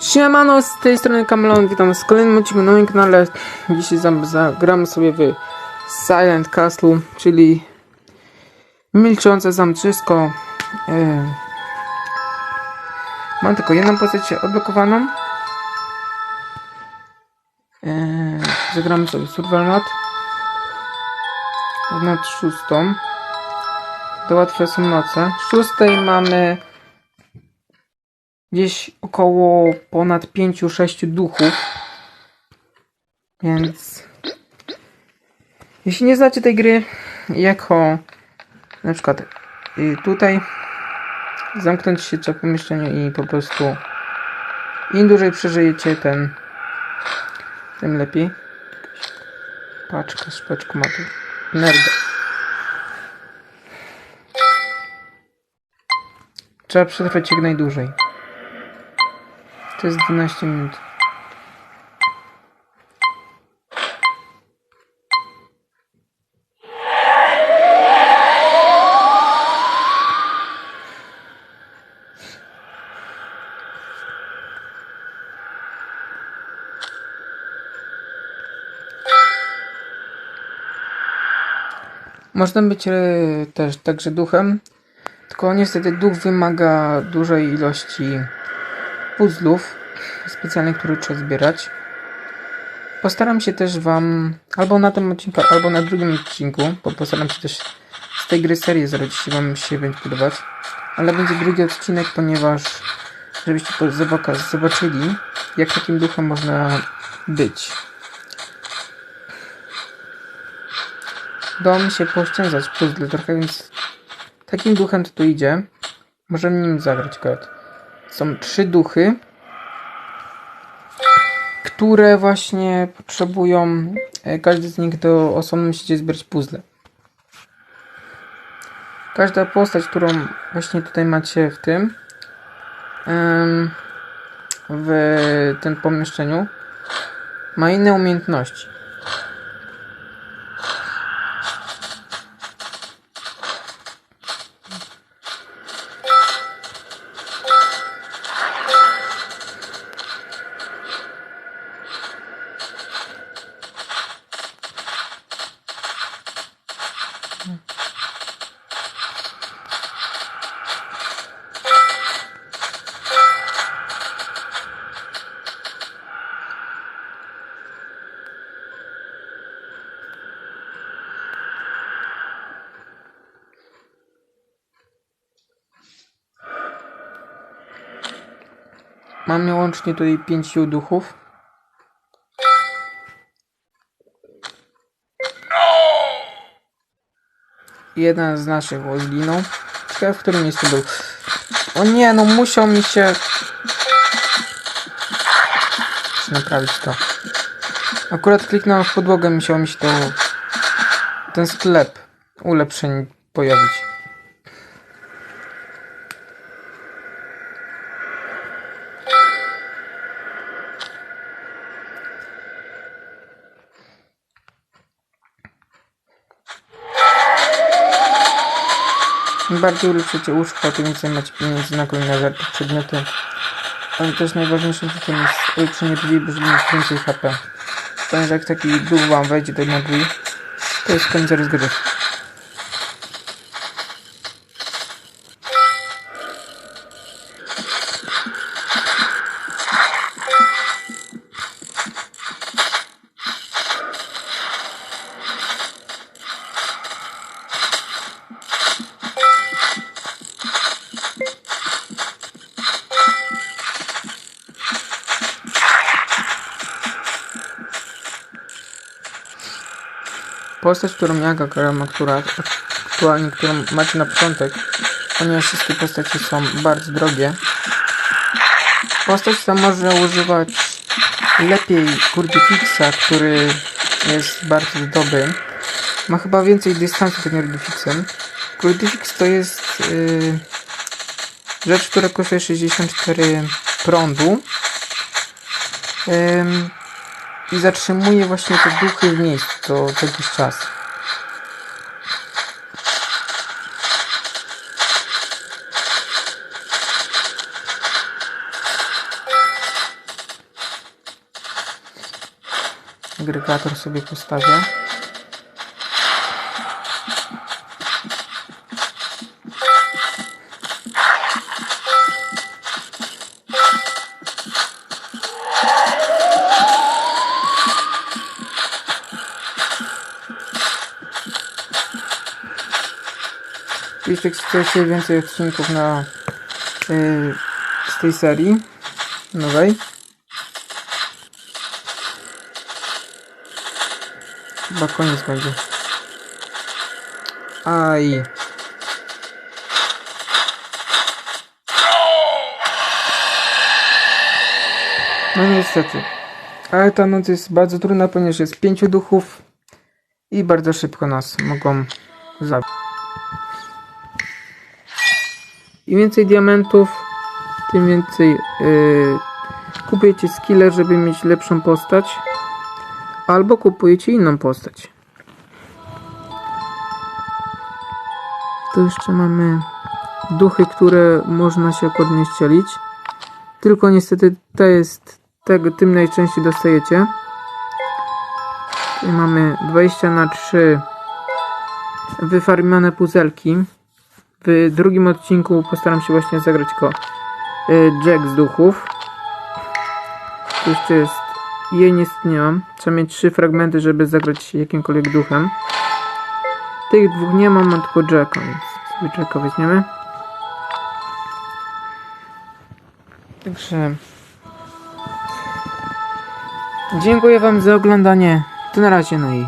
Siemano, z tej strony Kamelon, witam z kolejnym odcinku na moim kanale. Dzisiaj za- zagramy sobie w Silent Castle, czyli milczące zamczysko. E, Mam tylko jedną postać odblokowaną. E, Zagramy sobie Survival Mode. Nad szóstą. To łatwe są noce. Szóstej mamy gdzieś około ponad 5-6 duchów. Więc jeśli nie znacie tej gry jako na przykład y, tutaj zamknąć się w pomieszczeniu i po prostu im dłużej przeżyjecie, tym tym lepiej. Paczka, szpeczku ma tu nerda. Trzeba przetrwać jak najdłużej. To jest 12 minut. Można być e, też także duchem, tylko niestety duch wymaga dużej ilości puzzlów specjalnych, które trzeba zbierać. Postaram się też Wam albo na tym odcinku, albo na drugim odcinku, bo postaram się też z tej gry serię zrobić, jeśli Wam się będzie podobać. Ale będzie drugi odcinek, ponieważ żebyście zoboka- zobaczyli, jak takim duchem można być. Mi się pooszczędzać puzzle trochę, więc takim duchem to tu idzie. Możemy nim zagrać akurat. Są trzy duchy, które właśnie potrzebują, e, każdy z nich do osobno musicie zbierać puzzle. Każda postać, którą właśnie tutaj macie w tym, w tym pomieszczeniu, ma inne umiejętności. Mamy łącznie tutaj pięciu duchów. Jeden z naszych zginął. Ciekawe, w którym miejscu był. O nie, no musiał mi się... Naprawić to. Akurat kliknąłem w podłogę, musiał mi się to... Ten sklep ulepszeń pojawić. Im bardziej ulepszycie łóżko, tym więcej macie pieniędzy na kolejne żarty, przedmioty. Ale też najważniejszym rzeczem jest ulepszenie drzwi, żeby mieć więcej HP. Ponieważ jak taki duch wam wejdzie do na drzwi, to jest koniec rozgrywki. Postać, którą ja gram, która aktualnie, którą macie na początek, ponieważ wszystkie postacie są bardzo drogie. Postać ta może używać lepiej Kurdifixa, który jest bardzo dobry. Ma chyba więcej dystansu tym Kurdifixem. Kurdifix to jest yy, rzecz, która kosztuje 64 prądu. Ym, i zatrzymuje właśnie te duchy w miejscu co jakiś czas. Agregator sobie postawię. Jeśli chcecie więcej odcinków na yy, z tej serii nowej, chyba koniec będzie. Aj. No niestety. Ale ta noc jest bardzo trudna, ponieważ jest pięciu duchów i bardzo szybko nas mogą zabić. Im więcej diamentów, tym więcej yy, kupujecie skille, żeby mieć lepszą postać. Albo kupujecie inną postać. To jeszcze mamy duchy, które można się podnieścielić. Tylko niestety to jest tego, tym najczęściej dostajecie. Tutaj mamy 20 na 3 wyfarmione puzelki. W drugim odcinku postaram się właśnie zagrać go y, Jack z duchów. Tu jeszcze jest. Jej nie mam. Trzeba mieć trzy fragmenty, żeby zagrać jakimkolwiek duchem. Tych dwóch nie mam, mam tylko Jacka, więc sobie Jacka weźmiemy. Także. Dziękuję Wam za oglądanie. To na razie, no i